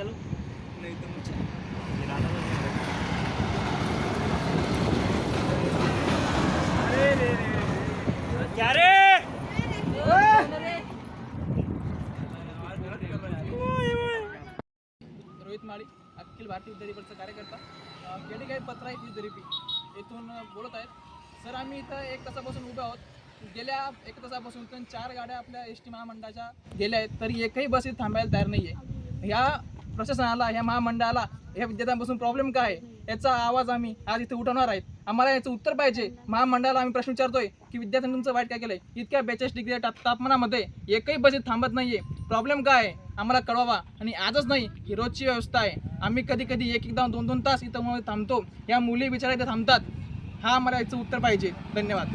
चलो. नहीं तो मुझे गिराना अरे रे रे क्या रोहित माळी अखिल भारतीय विद्यापीठचा कार्यकर्ता. या काही पत्र आहेत विद्यापी येथून बोलत आहेत. सर आम्ही इथं एक तासापासून उभे आहोत. गेल्या एक तासापासून चार गाड्या आपल्या एस टी महामंडळाच्या गेल्या आहेत. तरी एकही बस थांबायला तयार नाही आहे ह्या प्रशासनाला ह्या महामंडळाला ह्या विद्यार्थ्यांपासून प्रॉब्लेम काय आहे? याचा आवाज आम्ही आज इथे उठवणार आहेत. आम्हाला याचं उत्तर पाहिजे. महामंडळाला आम्ही प्रश्न विचारतोय की विद्यार्थ्यांनी तुमचं वाईट काय केलंय? इतक्या बेचाळीस डिग्री तापमानामध्ये एकही बजेट थांबत थांबत नाहीये. प्रॉब्लेम काय आहे? आम्हाला कळवावा आणि आजच नाही ही रोजची व्यवस्था आहे. आम्ही कधी कधी एक एकदा दोन दोन तास इथं थांबतो. या मुली बिचारा इथे थांबतात. हा आम्हाला याचं उत्तर पाहिजे. धन्यवाद.